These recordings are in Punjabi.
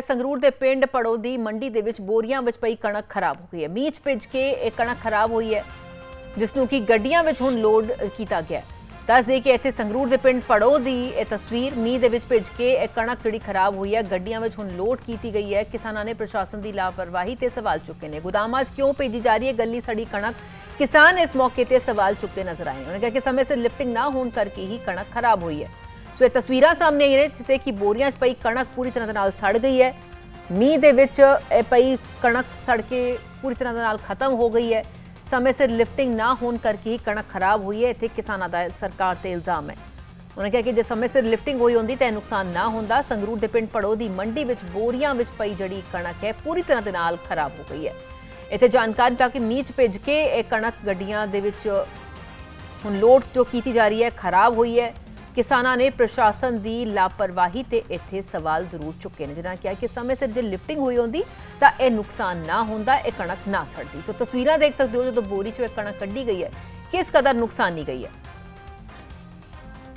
ਸੰਗਰੂਰ ਦੇ ਪਿੰਡ ਪੜੋ ਦੀ ਮੰਡੀ ਦੇ ਵਿੱਚ ਬੋਰੀਆਂ ਵਿੱਚ ਪਈ ਕਣਕ ਖਰਾਬ ਹੋ ਗਈ ਹੈ। ਮੀਂਹ 'ਚ ਭਿੱਜ ਕੇ ਇਹ ਕਣਕ ਖਰਾਬ ਹੋਈ ਹੈ, ਜਿਸ ਨੂੰ ਕਿ ਗੱਡੀਆਂ ਵਿੱਚ ਹੁਣ ਲੋਡ ਕੀਤਾ ਗਿਆ ਹੈ। ਦੱਸ ਦੇ ਕਿ ਇੱਥੇ ਸੰਗਰੂਰ ਦੇ ਪਿੰਡ ਪੜੋ ਦੀ ਇਹ ਤਸਵੀਰ ਮੀਂਹ ਦੇ ਵਿੱਚ ਭਿੱਜ ਕੇ ਇਹ ਕਣਕ ਜਿਹੜੀ ਖਰਾਬ ਹੋਈ ਹੈ, ਗੱਡੀਆਂ ਵਿੱਚ ਹੁਣ ਲੋਡ ਕੀਤੀ ਗਈ ਹੈ। ਕਿਸਾਨਾਂ ਨੇ ਪ੍ਰਸ਼ਾਸਨ ਦੀ ਲਾਪਰਵਾਹੀ ਤੇ ਸਵਾਲ ਚੁੱਕੇ ਨੇ। ਗੋਦਾਮਾਂ 'ਚ ਕਿਉਂ ਭੇਜੀ ਜਾ ਰਹੀ ਹੈ ਗੱਲੀ ਸੜੀ ਕਣਕ? ਕਿਸਾਨ ਇਸ ਮੌਕੇ ਤੇ ਸਵਾਲ ਚੁੱਕਦੇ ਨਜ਼ਰ ਆਏ ਉਹਨਾਂ ਕਿਹਾ ਕਿ ਸਮੇਂ ਸਿਰ ਲਿਫਟਿੰਗ ਨਾ ਹੋਣ ਕਰਕੇ ਹੀ ਕਣਕ ਖਰਾਬ ਹੋਈ ਹੈ। ਸੋ ਇਹ ਤਸਵੀਰਾਂ ਸਾਹਮਣੇ ਆਈਆਂ ਨੇ, ਜਿੱਥੇ ਕਿ ਬੋਰੀਆਂ 'ਚ ਪਈ ਕਣਕ ਪੂਰੀ ਤਰ੍ਹਾਂ ਦੇ ਨਾਲ ਸੜ ਗਈ ਹੈ। ਮੀਂਹ ਦੇ ਵਿੱਚ ਇਹ ਪਈ ਕਣਕ ਸੜ ਕੇ ਪੂਰੀ ਤਰ੍ਹਾਂ ਦੇ ਨਾਲ ਖਤਮ ਹੋ ਗਈ ਹੈ। ਸਮੇਂ ਸਿਰ ਲਿਫਟਿੰਗ ਨਾ ਹੋਣ ਕਰਕੇ ਹੀ ਕਣਕ ਖਰਾਬ ਹੋਈ ਹੈ। ਇੱਥੇ ਕਿਸਾਨਾਂ ਦਾ ਸਰਕਾਰ ਤੇ ਇਲਜ਼ਾਮ ਹੈ। ਉਹਨਾਂ ਕਿਹਾ ਕਿ ਜੇ ਸਮੇਂ ਸਿਰ ਲਿਫਟਿੰਗ ਹੋਈ ਹੁੰਦੀ ਤਾਂ ਇਹ ਨੁਕਸਾਨ ਨਾ ਹੁੰਦਾ। ਸੰਗਰੂਰ ਦੇ ਪਿੰਡ ਪੜੋ ਦੀ ਮੰਡੀ ਵਿੱਚ ਬੋਰੀਆਂ ਵਿੱਚ ਪਈ ਜਿਹੜੀ ਕਣਕ ਹੈ, ਪੂਰੀ ਤਰ੍ਹਾਂ ਦੇ ਨਾਲ ਖਰਾਬ ਹੋ ਗਈ ਹੈ। ਇੱਥੇ ਜਾਣਕਾਰੀ ਤਾਂ ਕਿ ਮੀਂਹ 'ਚ ਭਿੱਜ ਕੇ ਇਹ ਕਣਕ ਗੱਡੀਆਂ ਦੇ ਵਿੱਚ ਹੁਣ ਲੋਡ ਜੋ ਕੀਤੀ ਜਾ ਰਹੀ ਹੈ, ਖਰਾਬ ਹੋਈ ਹੈ। ਕਿਸਾਨਾਂ ਨੇ ਪ੍ਰਸ਼ਾਸਨ ਦੀ ਲਾਪਰਵਾਹੀ ਤੇ ਇੱਥੇ ਸਵਾਲ ਜ਼ਰੂਰ ਚੁੱਕੇ ਨੇ, ਜਿਨ੍ਹਾਂ ਕਿਹਾ ਕਿ ਸਮੇਂ ਸਿਰ ਜੇ ਲਿਫਟਿੰਗ ਹੋਈ ਹੁੰਦੀ ਤਾਂ ਇਹ ਨੁਕਸਾਨ ਨਾ ਹੁੰਦਾ, ਇਹ ਕਣਕ ਨਾ ਸੜਦੀ। ਸੋ ਤਸਵੀਰਾਂ ਦੇਖ ਸਕਦੇ ਹੋ ਜਦੋਂ ਬੋਰੀ 'ਚੋਂ ਇਹ ਕਣਕ ਕੱਢੀ ਗਈ ਹੈ, ਕਿਸ ਕਦਰ ਨੁਕਸਾਨੀ ਗਈ ਹੈ?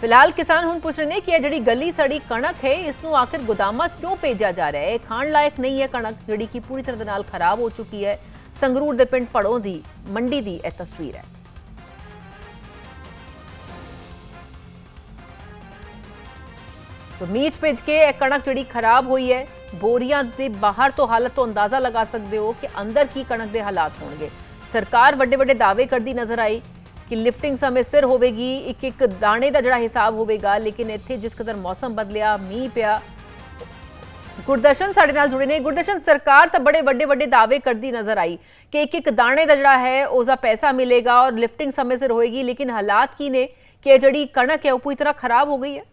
ਫਿਲਹਾਲ ਕਿਸਾਨ ਹੁਣ ਪੁੱਛ ਰਹੇ ਨੇ ਕਿ ਇਹ ਜਿਹੜੀ ਗਲੀ ਸੜੀ ਕਣਕ ਹੈ ਇਸ ਨੂੰ ਆਖਿਰ ਗੋਦਾਮਾਂ 'ਚ ਕਿਉਂ ਭੇਜਿਆ ਜਾ ਰਿਹਾ ਹੈ? ਇਹ ਖਾਣ ਲਾਇਕ ਨਹੀਂ ਹੈ ਕਣਕ, ਜਿਹੜੀ ਕਿ ਪੂਰੀ ਤਰ੍ਹਾਂ ਦੇ ਨਾਲ ਖਰਾਬ ਹੋ ਚੁੱਕੀ ਹੈ। ਸੰਗਰੂਰ ਦੇ ਪਿੰਡ ਪੜੋ ਦੀ ਮੰਡੀ ਦੀ ਇਹ ਤਸਵੀਰ ਹੈ। ਸੋ ਮੀਂਹ 'ਚ ਭਿੱਜ ਕੇ ਇਹ ਕਣਕ ਜਿਹੜੀ ਖਰਾਬ ਹੋਈ ਹੈ ਬੋਰੀਆਂ ਦੇ ਬਾਹਰ ਤੋਂ ਹਾਲਤ ਤੋਂ ਅੰਦਾਜ਼ਾ ਲਗਾ ਸਕਦੇ ਹੋ ਕਿ ਅੰਦਰ ਕੀ ਕਣਕ ਦੇ ਹਾਲਾਤ ਹੋਣਗੇ ਸਰਕਾਰ ਵੱਡੇ ਵੱਡੇ ਦਾਅਵੇ ਕਰਦੀ ਨਜ਼ਰ ਆਈ ਕਿ ਲਿਫਟਿੰਗ ਸਮੇਂ ਸਿਰ ਹੋਵੇਗੀ ਇੱਕ ਇੱਕ ਦਾਣੇ ਦਾ ਜਿਹੜਾ ਹਿਸਾਬ ਹੋਵੇਗਾ ਲੇਕਿਨ ਇੱਥੇ ਜਿਸ ਕਦਰ ਮੌਸਮ ਬਦਲਿਆ ਮੀਂਹ ਪਿਆ ਗੁਰਦਰਸ਼ਨ ਸਾਡੇ ਨਾਲ ਜੁੜੇ ਨੇ ਗੁਰਦਰਸ਼ਨ ਸਰਕਾਰ ਤਾਂ ਬੜੇ ਵੱਡੇ ਵੱਡੇ ਦਾਅਵੇ ਕਰਦੀ ਨਜ਼ਰ ਆਈ ਕਿ ਇੱਕ ਇੱਕ ਦਾਣੇ ਦਾ ਜਿਹੜਾ ਹੈ ਉਸ ਦਾ ਪੈਸਾ ਮਿਲੇਗਾ ਔਰ ਲਿਫਟਿੰਗ ਸਮੇਂ ਸਿਰ ਹੋਏਗੀ ਲੇਕਿਨ ਹਾਲਾਤ ਕੀ ਨੇ ਕਿ ਇਹ ਜਿਹੜੀ ਕਣਕ ਹੈ ਉਹ ਪੂਰੀ ਤਰ੍ਹਾਂ ਖਰਾਬ ਹੋ ਗਈ ਹੈ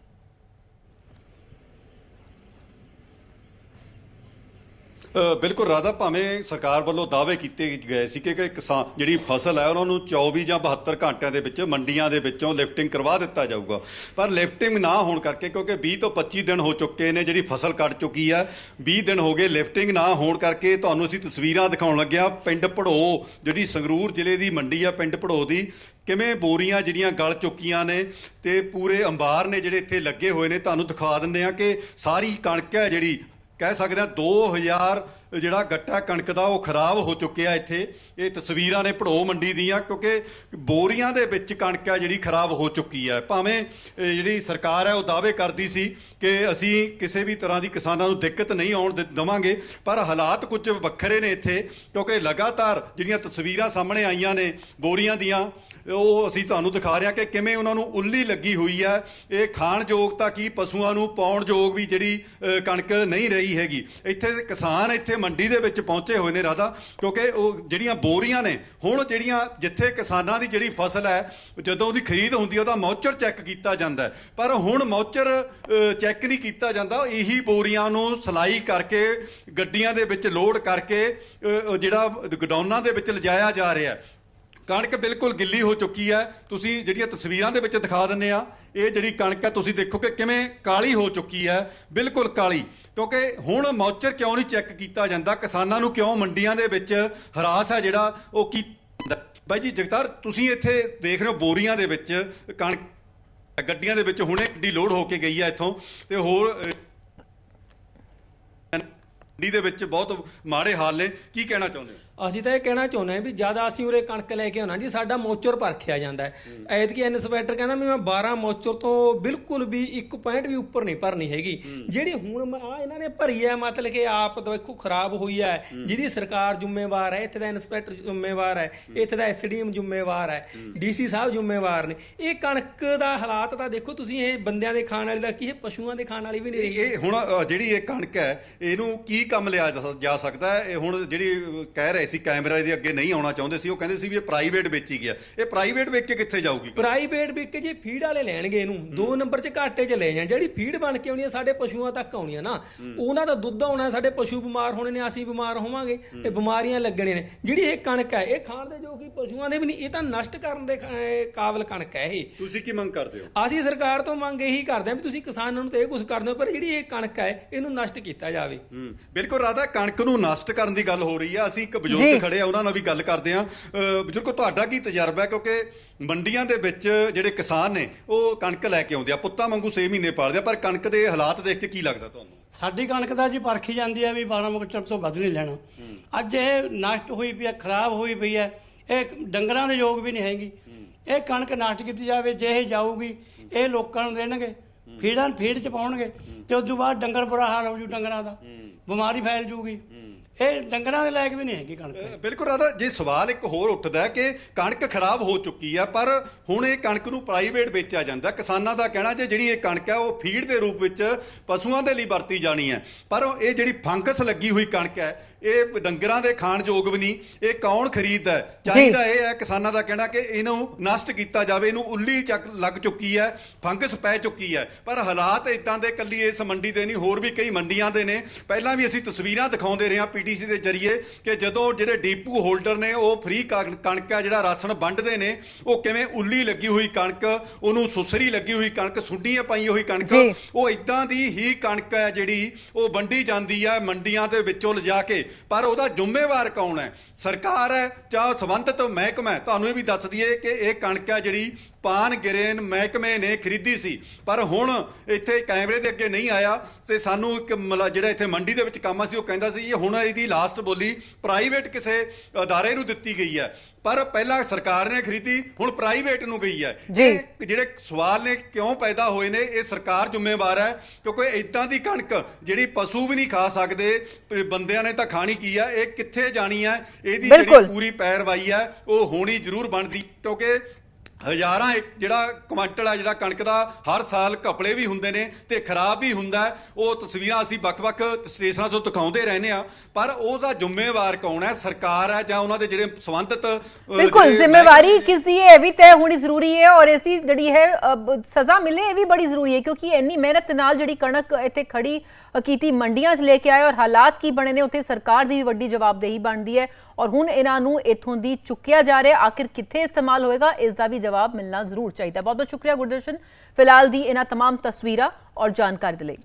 ਬਿਲਕੁਲ ਰਾਧਾ, ਭਾਵੇਂ ਸਰਕਾਰ ਵੱਲੋਂ ਦਾਅਵੇ ਕੀਤੇ ਗਏ ਸੀ ਕਿ ਕਿਸਾਨ ਜਿਹੜੀ ਫਸਲ ਹੈ, ਉਹਨਾਂ ਨੂੰ 24 ਜਾਂ 72 ਘੰਟਿਆਂ ਦੇ ਵਿੱਚ ਮੰਡੀਆਂ ਦੇ ਵਿੱਚੋਂ ਲਿਫਟਿੰਗ ਕਰਵਾ ਦਿੱਤਾ ਜਾਊਗਾ। ਪਰ ਲਿਫਟਿੰਗ ਨਾ ਹੋਣ ਕਰਕੇ, ਕਿਉਂਕਿ 20 ਤੋਂ 25 ਦਿਨ ਹੋ ਚੁੱਕੇ ਨੇ ਜਿਹੜੀ ਫਸਲ ਕੱਟ ਚੁੱਕੀ ਹੈ 20 ਦਿਨ ਹੋ ਗਏ ਲਿਫਟਿੰਗ ਨਾ ਹੋਣ ਕਰਕੇ ਤੁਹਾਨੂੰ ਅਸੀਂ ਤਸਵੀਰਾਂ ਦਿਖਾਉਣ ਲੱਗਿਆ। ਪਿੰਡ ਭੜੋ, ਜਿਹੜੀ ਸੰਗਰੂਰ ਜ਼ਿਲ੍ਹੇ ਦੀ ਮੰਡੀ ਆ ਪਿੰਡ ਭੜੋ ਦੀ, ਕਿਵੇਂ ਬੋਰੀਆਂ ਜਿਹੜੀਆਂ ਗਲ ਚੁੱਕੀਆਂ ਨੇ ਤੇ ਪੂਰੇ ਅੰਬਾਰ ਨੇ ਜਿਹੜੇ ਇੱਥੇ ਲੱਗੇ ਹੋਏ ਨੇ, ਤੁਹਾਨੂੰ ਦਿਖਾ ਦਿੰਦੇ ਆ ਕਿ ਸਾਰੀ ਕਣਕ ਹੈ ਜਿਹੜੀ ਕਹਿ ਸਕਦੇ ਆ 2000 ਜਿਹੜਾ ਗੱਟਾ ਕਣਕ ਦਾ ਉਹ ਖਰਾਬ ਹੋ ਚੁੱਕਿਆ ਇੱਥੇ। ਇਹ ਤਸਵੀਰਾਂ ਨੇ ਭੜੋ ਮੰਡੀ ਦੀਆਂ ਕਿਉਂਕਿ ਬੋਰੀਆਂ ਦੇ ਵਿੱਚ ਕਣਕ ਆ ਜਿਹੜੀ ਖਰਾਬ ਹੋ ਚੁੱਕੀ ਹੈ ਭਾਵੇਂ ਜਿਹੜੀ ਸਰਕਾਰ ਹੈ ਉਹ ਦਾਅਵੇ ਕਰਦੀ ਸੀ ਕਿ ਅਸੀਂ ਕਿਸੇ ਵੀ ਤਰ੍ਹਾਂ ਦੀ ਕਿਸਾਨਾਂ ਨੂੰ ਦਿੱਕਤ ਨਹੀਂ ਆਉਣ ਦੇ- ਦੇਵਾਂਗੇ, ਪਰ ਹਾਲਾਤ ਕੁਝ ਵੱਖਰੇ ਨੇ ਇੱਥੇ ਕਿਉਂਕਿ ਲਗਾਤਾਰ ਜਿਹੜੀਆਂ ਤਸਵੀਰਾਂ ਸਾਹਮਣੇ ਆਈਆਂ ਨੇ ਬੋਰੀਆਂ ਦੀਆਂ, ਉਹ ਅਸੀਂ ਤੁਹਾਨੂੰ ਦਿਖਾ ਰਹੇ ਹਾਂ ਕਿ ਕਿਵੇਂ ਉਹਨਾਂ ਨੂੰ ਉੱਲੀ ਲੱਗੀ ਹੋਈ ਹੈ ਇਹ ਖਾਣ ਯੋਗ ਤਾਂ ਕੀ ਪਸ਼ੂਆਂ ਨੂੰ ਪਾਉਣ ਯੋਗ ਵੀ ਜਿਹੜੀ ਕਣਕ ਨਹੀਂ ਰਹੀ ਹੈਗੀ। ਇੱਥੇ ਕਿਸਾਨ ਇੱਥੇ ਮੰਡੀ ਦੇ ਵਿੱਚ ਪਹੁੰਚੇ ਹੋਏ ਨੇ ਰਾਧਾ, ਕਿਉਂਕਿ ਉਹ ਜਿਹੜੀਆਂ ਬੋਰੀਆਂ ਨੇ, ਹੁਣ ਜਿਹੜੀਆਂ ਜਿੱਥੇ ਕਿਸਾਨਾਂ ਦੀ ਜਿਹੜੀ ਫਸਲ ਹੈ, ਜਦੋਂ ਉਹਦੀ ਖਰੀਦ ਹੁੰਦੀ ਹੈ, ਉਹਦਾ ਮੌਚਰ ਚੈੱਕ ਕੀਤਾ ਜਾਂਦਾ ਪਰ ਹੁਣ ਮੌਚਰ ਚੈੱਕ ਨਹੀਂ ਕੀਤਾ ਜਾਂਦਾ, ਇਹੀ ਬੋਰੀਆਂ ਨੂੰ ਸਲਾਈ ਕਰਕੇ, ਗੱਡੀਆਂ ਦੇ ਵਿੱਚ ਲੋਡ ਕਰਕੇ ਜਿਹੜਾ ਗਡਾਊਨਾਂ ਦੇ ਵਿੱਚ ਲਿਜਾਇਆ ਜਾ ਰਿਹਾ ਕਣਕ ਬਿਲਕੁਲ ਗਿੱਲੀ ਹੋ ਚੁੱਕੀ ਹੈ। ਤੁਸੀਂ ਜਿਹੜੀਆਂ ਤਸਵੀਰਾਂ ਦੇ ਵਿੱਚ ਦਿਖਾ ਦਿੰਦੇ ਆ ਇਹ ਜਿਹੜੀ ਕਣਕ ਹੈ ਤੁਸੀਂ ਦੇਖੋ ਕਿ ਕਿਵੇਂ ਕਾਲੀ ਹੋ ਚੁੱਕੀ ਹੈ ਬਿਲਕੁਲ ਕਾਲੀ। ਕਿਉਂਕਿ ਹੁਣ ਮੌਚਰ ਕਿਉਂ ਨਹੀਂ ਚੈੱਕ ਕੀਤਾ ਜਾਂਦਾ? ਕਿਸਾਨਾਂ ਨੂੰ ਕਿਉਂ ਮੰਡੀਆਂ ਦੇ ਵਿੱਚ ਹਰਾਸ ਹੈ ਜਿਹੜਾ? ਉਹ ਕੀ ਬਾਈ ਜੀ ਜਗਤਾਰ ਤੁਸੀਂ ਇੱਥੇ ਦੇਖ ਰਹੇ ਹੋ ਬੋਰੀਆਂ ਦੇ ਵਿੱਚ ਕਣਕ ਗੱਡੀਆਂ ਦੇ ਵਿੱਚ ਹੁਣੇ ਗੱਡੀ ਲੋਡ ਹੋ ਕੇ ਗਈ ਹੈ ਇੱਥੋਂ। ਤੇ ਹੋਰ ਅਹ, ਮੰਡੀ ਦੇ ਵਿੱਚ ਬਹੁਤ ਮਾੜੇ ਹਾਲ ਨੇ। ਕੀ ਕਹਿਣਾ ਚਾਹੁੰਦੇ ਹੋ? ਅਸੀਂ ਤਾਂ ਇਹ ਕਹਿਣਾ ਚਾਹੁੰਦੇ ਹਾਂ ਵੀ ਜ਼ਿਆਦਾ ਅਸੀਂ ਉਰੇ ਕਣਕ ਲੈ ਕੇ ਆਉਣਾ ਜੀ ਸਾਡਾ ਮੋਚਰ ਪਰਖਿਆ ਜਾਂਦਾ ਹੈ। ਐਤਕੀ ਇਨਸਪੈਕਟਰ ਕਹਿੰਦਾ ਵੀ ਮੈਂ 12 ਮੋਚਰ ਤੋਂ ਬਿਲਕੁਲ ਵੀ 1 ਪੁਆਇੰਟ ਵੀ ਉੱਪਰ ਨਹੀਂ ਭਰਨੀ ਹੈਗੀ। ਜਿਹੜੀ ਹੁਣ ਆ ਇਹਨਾਂ ਨੇ ਭਰੀ ਹੈ ਮਤਲਬ ਕਿ ਆਪ ਦੇਖੋ ਖਰਾਬ ਹੋਈ ਹੈ। ਜਿਹਦੀ ਸਰਕਾਰ ਜ਼ਿੰਮੇਵਾਰ ਹੈ ਇੱਥੇ ਦਾ ਇਨਸਪੈਕਟਰ ਜ਼ਿੰਮੇਵਾਰ ਹੈ ਇੱਥੇ ਦਾ ਐਸਡੀਐਮ ਜ਼ਿੰਮੇਵਾਰ ਹੈ ਡੀਸੀ ਸਾਹਿਬ ਜ਼ਿੰਮੇਵਾਰ ਨੇ। ਇਹ ਕਣਕ ਦਾ ਹਾਲਾਤ ਤਾਂ ਦੇਖੋ ਤੁਸੀਂ ਇਹ ਬੰਦਿਆਂ ਦੇ ਖਾਣ ਵਾਲੀ ਦਾ ਕੀ ਇਹ ਪਸ਼ੂਆਂ ਦੇ ਖਾਣ ਵਾਲੀ ਵੀ ਨਹੀਂ ਰਹੀ। ਇਹ ਹੁਣ ਜਿਹੜੀ ਇਹ ਕਣਕ ਹੈ ਇਹਨੂੰ ਕੀ ਕੰਮ ਲਿਆ ਜਾ- ਸਕਦਾ ਹੈ? ਇਹ ਹੁਣ ਜਿਹੜੀ ਕਹਿ ਰਹੇ ਸੀ ਕੈਮਰਾ ਦੇ ਅੱਗੇ ਨਹੀਂ ਆਉਣਾ ਚਾਹੁੰਦੇ ਸੀ ਉਹ ਕਹਿੰਦੇ ਸੀ ਵੀ ਇਹ ਪ੍ਰਾਈਵੇਟ ਵਿੱਚ ਹੀ ਗਿਆ। ਇਹ ਪ੍ਰਾਈਵੇਟ ਵੇਚ ਕੇ ਕਿੱਥੇ ਜਾਊਗੀ ਪ੍ਰਾਈਵੇਟ ਵਿਕ ਕੇ ਜੇ ਫੀਡ ਵਾਲੇ ਲੈਣਗੇ ਇਹਨੂੰ ਦੋ ਨੰਬਰ 'ਚ ਘਾਟੇ 'ਚ ਲੈ ਜਾਣ। ਜਿਹੜੀ ਫੀਡ ਬਣ ਕੇ ਆਉਣੀ ਆ ਸਾਡੇ ਪਸ਼ੂਆਂ ਤੱਕ ਆਉਣੀ ਆ ਨਾ। ਉਹਨਾਂ ਦਾ ਦੁੱਧ ਆਉਣਾ ਸਾਡੇ ਪਸ਼ੂ ਬਿਮਾਰ ਹੋਣੇ ਨੇ ਅਸੀਂ ਬਿਮਾਰ ਹੋਵਾਂਗੇ। ਇਹ ਬਿਮਾਰੀਆਂ ਲੱਗਣੀਆਂ ਨੇ। ਜਿਹੜੀ ਇਹ ਕਣਕ ਹੈ ਇਹ ਖਾਣ ਦੇ ਜੋ ਕਿ ਪਸ਼ੂਆਂ ਦੇ ਵੀ ਨਹੀਂ ਇਹ ਤਾਂ ਨਸ਼ਟ ਕਰਨ ਦੇ ਕਾਬਲ ਕਣਕ ਹੈ ਇਹ। ਤੁਸੀਂ ਕੀ ਮੰਗ ਕਰਦੇ ਹੋ? ਅਸੀਂ ਸਰਕਾਰ ਤੋਂ ਮੰਗ ਇਹੀ ਕਰਦੇ ਹਾਂ ਵੀ ਤੁਸੀਂ ਕਿਸਾਨਾਂ ਨੂੰ ਤਾਂ ਇਹ ਕੁਝ ਕਰਦੇ ਹੋ ਪਰ ਜਿਹੜੀ ਇਹ ਕਣਕ ਹੈ ਇਹਨੂੰ ਨਸ਼ਟ ਕੀਤਾ ਜਾਵੇ। ਬਿਲਕੁਲ ਰਾਧਾ ਕਣਕ ਨੂੰ ਨਸ਼ਟ ਕਰਨ ਦੀ ਗੱਲ ਹੋ ਰਹੀ ਆ। ਅਸੀਂ ਇੱਕ। ਬਜ਼ੁਰਗ ਖੜੇ ਆ ਉਹਨਾਂ ਨਾਲ ਵੀ ਗੱਲ ਕਰਦੇ ਆ। ਬਜ਼ੁਰਗੋ ਤੁਹਾਡਾ ਕੀ ਤਜਰਬਾ ਹੈ? ਕਿਉਂਕਿ ਮੰਡੀਆਂ ਦੇ ਵਿੱਚ ਜਿਹੜੇ ਕਿਸਾਨ ਨੇ ਉਹ ਕਣਕ ਲੈ ਕੇ ਆਉਂਦੇ ਆ ਪੁੱਤਾਂ ਵਾਂਗੂ 6 ਮਹੀਨੇ ਪਾਲਦੇ ਆ ਪਰ ਕਣਕ ਦੇ ਹਾਲਾਤ ਦੇਖ ਕੇ ਕੀ ਲੱਗਦਾ ਤੁਹਾਨੂੰ? ਸਾਡੀ ਕਣਕ ਦਾ ਜੀ ਪਰਖੀ ਜਾਂਦੀ ਹੈ ਵੀ 12 ਮੁਕਟਰ ਤੋਂ ਵੱਧ ਨਹੀਂ ਲੈਣਾ। ਅੱਜ ਇਹ ਨਸ਼ਟ ਹੋਈ ਪਈ ਹੈ ਖਰਾਬ ਹੋਈ ਪਈ ਹੈ ਇਹ ਡੰਗਰਾਂ ਦੇ ਯੋਗ ਵੀ ਨਹੀਂ ਹੈਗੀ। ਇਹ ਕਣਕ ਨਸ਼ਟ ਕੀਤੀ ਜਾਵੇ ਜੇ ਇਹ ਜਾਊਗੀ ਇਹ ਲੋਕਾਂ ਨੂੰ ਦੇਣਗੇ ਫੀਡਾਂ ਫੀਡ ਚ ਪਾਉਣਗੇ ਤੇ ਉਸ ਤੋਂ ਬਾਅਦ ਡੰਗਰ ਬੁਰਾ ਹਾਲ ਹੋ ਜੂ ਡੰਗਰਾਂ ਦਾ। ਬਿਮਾਰੀ ਫੈਲ ਜੂਗੀ। ਇਹ ਡੰਗਰਾਂ ਦੇ ਲਾਇਕ ਵੀ ਨਹੀਂ ਹੈਗੀ ਕਣਕ। ਬਿਲਕੁਲ ਰਾਧਾ ਜੇ ਸਵਾਲ ਇੱਕ ਹੋਰ ਉੱਠਦਾ ਹੈ ਕਿ ਕਣਕ ਖਰਾਬ ਹੋ ਚੁੱਕੀ ਆ ਪਰ ਹੁਣ ਇਹ ਕਣਕ ਨੂੰ ਪ੍ਰਾਈਵੇਟ ਵੇਚਿਆ ਜਾਂਦਾ ਕਿਸਾਨਾਂ ਦਾ ਕਹਿਣਾ ਜੇ ਜਿਹੜੀ ਇਹ ਕਣਕ ਹੈ ਉਹ ਫੀਡ ਦੇ ਰੂਪ ਵਿੱਚ ਪਸ਼ੂਆਂ ਦੇ ਲਈ ਵਰਤੀ ਜਾਣੀ ਹੈ। ਪਰ ਇਹ ਜਿਹੜੀ ਫੰਗਸ ਲੱਗੀ ਹੋਈ ਕਣਕ ਹੈ ਇਹ ਡੰਗਰਾਂ ਦੇ ਖਾਣ ਯੋਗ ਵੀ ਨਹੀਂ ਇਹ ਕੌਣ ਖਰੀਦਦਾ ਹੈ? ਚਾਹੀਦਾ ਇਹ ਹੈ ਕਿਸਾਨਾਂ ਦਾ ਕਹਿਣਾ ਕਿ ਇਹਨੂੰ ਨਸ਼ਟ ਕੀਤਾ ਜਾਵੇ ਇਹਨੂੰ ਉੱਲੀ ਚੱਕ ਲੱਗ ਚੁੱਕੀ ਹੈ ਫੰਗਸ ਪੈ ਚੁੱਕੀ ਹੈ। ਪਰ ਹਾਲਾਤ ਇਦਾਂ ਦੇ ਕੱਲੀ ਇਸ ਮੰਡੀ ਦੇ ਨਹੀਂ ਹੋਰ ਵੀ ਕਈ ਮੰਡੀਆਂ ਦੇ ਨੇ। ਪਹਿਲਾਂ ਵੀ ਅਸੀਂ ਤਸਵੀਰਾਂ ਦਿਖਾਉਂਦੇ ਰਹੇ ਹਾਂ ਪੀਟੀਸੀ ਦੇ ਜ਼ਰੀਏ ਕਿ ਜਦੋਂ ਜਿਹੜੇ ਡੀਪੂ ਹੋਲਡਰ ਨੇ ਉਹ ਫ੍ਰੀ ਕਣਕ ਆ ਜਿਹੜਾ ਰਾਸ਼ਨ ਵੰਡਦੇ ਨੇ ਉਹ ਕਿਵੇਂ ਉੱਲੀ ਲੱਗੀ ਹੋਈ ਕਣਕ ਉਹਨੂੰ ਸੁਸਰੀ ਲੱਗੀ ਹੋਈ ਕਣਕ ਸੁੰਡੀਆਂ ਪਾਈ ਹੋਈ ਕਣਕ। ਉਹ ਇਦਾਂ ਦੀ ਹੀ ਕਣਕ ਹੈ ਜਿਹੜੀ ਉਹ ਵੰਡੀ ਜਾਂਦੀ ਹੈ ਮੰਡੀਆਂ ਦੇ ਵਿੱਚੋਂ ਲਿਜਾ ਕੇ। ਪਰ ਉਹਦਾ ਜ਼ਿੰਮੇਵਾਰ ਕੌਣ ਹੈ? ਸਰਕਾਰ ਹੈ ਜਾਂ ਸੰਬੰਧਿਤ ਮਹਿਕਮਾ ਹੈ? ਤੁਹਾਨੂੰ ਇਹ ਵੀ ਦੱਸ ਦਈਏ ਕਿ ਇਹ ਕਣਕ ਹੈ ਜਿਹੜੀ ਪਾਨ ਗ੍ਰੇਨ ਮਹਿਕਮੇ ਨੇ ਖਰੀਦੀ ਸੀ। ਪਰ ਹੁਣ ਇੱਥੇ ਕੈਮਰੇ ਦੇ ਅੱਗੇ ਨਹੀਂ ਆਇਆ ਤੇ ਸਾਨੂੰ ਇੱਕ ਜਿਹੜਾ ਇੱਥੇ ਮੰਡੀ ਦੇ ਵਿੱਚ ਕੰਮ ਸੀ ਉਹ ਕਹਿੰਦਾ ਸੀ ਇਹ ਹੁਣ ਇਹਦੀ ਲਾਸਟ ਬੋਲੀ ਪ੍ਰਾਈਵੇਟ ਕਿਸੇ ਅਦਾਰੇ ਨੂੰ ਦਿੱਤੀ ਗਈ ਹੈ ਪਰ ਪਹਿਲਾਂ ਸਰਕਾਰ ਨੇ ਖਰੀਦੀ ਹੁਣ ਪ੍ਰਾਈਵੇਟ ਨੂੰ ਗਈ ਹੈ। ਇਹ ਜਿਹੜੇ ਸਵਾਲ ਨੇ ਕਿਉਂ ਪੈਦਾ ਹੋਏ ਨੇ ਇਹ ਸਰਕਾਰ ਜ਼ਿੰਮੇਵਾਰ ਹੈ ਕਿਉਂਕਿ ਇਦਾਂ ਦੀ ਕਣਕ ਜਿਹੜੀ ਪਸ਼ੂ ਵੀ ਨਹੀਂ ਖਾ ਸਕਦੇ ਬੰਦਿਆਂ ਨੇ ਤਾਂ ਖਾਣੀ ਕੀ ਹੈ ਇਹ ਕਿੱਥੇ ਜਾਣੀ ਹੈ ਇਹਦੀ। ਜਿਹੜੀ ਪੂਰੀ ਪੈਰਵਾਈ ਹੈ ਉਹ ਹੋਣੀ ਜ਼ਰੂਰ ਬਣਦੀ ਕਿਉਂਕਿ ਹਜ਼ਾਰਾਂ ਜਿਹੜਾ ਕੁਆਂਟਲ ਹੈ ਜਿਹੜਾ ਕਣਕ ਦਾ ਹਰ ਸਾਲ ਘਪਲੇ ਵੀ ਹੁੰਦੇ ਨੇ ਤੇ ਖਰਾਬ ਵੀ ਹੁੰਦਾ। ਉਹ ਤਸਵੀਰਾਂ ਅਸੀਂ ਵੱਖ-ਵੱਖ ਸਟੇਸ਼ਨਾਂ ਤੋਂ ਦਿਖਾਉਂਦੇ ਰਹਿੰਦੇ ਆ ਪਰ ਉਹਦਾ ਜ਼ਿੰਮੇਵਾਰ ਕੌਣ ਹੈ? ਸਰਕਾਰ ਹੈ ਜਾਂ ਉਹਨਾਂ ਦੇ ਜਿਹੜੇ ਸੰਬੰਧਿਤ ਬਿਲਕੁਲ ਜ਼ਿੰਮੇਵਾਰੀ ਕਿਸ ਦੀ ਹੈ? ਇਹ ਵੀ ਤੈਅ ਹੋਣੀ ਜ਼ਰੂਰੀ ਹੈ ਔਰ ਇਸ ਦੀ ਜਿਹੜੀ ਹੈ ਸਜ਼ਾ ਮਿਲੇ ਇਹ ਵੀ ਬੜੀ ਜ਼ਰੂਰੀ ਹੈ ਕਿਉਂਕਿ ਇੰਨੀ ਮਿਹਨਤ ਨਾਲ ਜਿਹੜੀ ਕਣਕ ਇੱਥੇ ਖੜੀ ਕੀਤੀ ਮੰਡੀਆਂ 'ਚ ਲੈ ਕੇ ਆਏ ਔਰ ਹਾਲਾਤ ਕੀ ਬਣੇ ਨੇ ਉੱਥੇ ਸਰਕਾਰ ਦੀ ਵੀ ਵੱਡੀ ਜਵਾਬਦੇਹੀ ਬਣਦੀ ਹੈ ਔਰ ਹੁਣ ਇਹਨਾਂ ਨੂੰ ਇਥੋਂ ਦੀ ਚੁੱਕਿਆ ਜਾ ਰਿਹਾ ਆਖਿਰ ਕਿੱਥੇ ਇਸਤੇਮਾਲ ਹੋਏਗਾ ਇਸ ਦਾ ਵੀ ਜਵਾਬ ਮਿਲਣਾ ਜ਼ਰੂਰ ਚਾਹੀਦਾ ਬਹੁਤ ਬਹੁਤ ਸ਼ੁਕਰੀਆ ਗੁਰਦਰਸ਼ਨ ਫਿਲਹਾਲ ਦੀ ਇਹਨਾਂ तमाम ਤਸਵੀਰਾਂ ਔਰ ਜਾਣਕਾਰੀ ਦੇ ਲਈ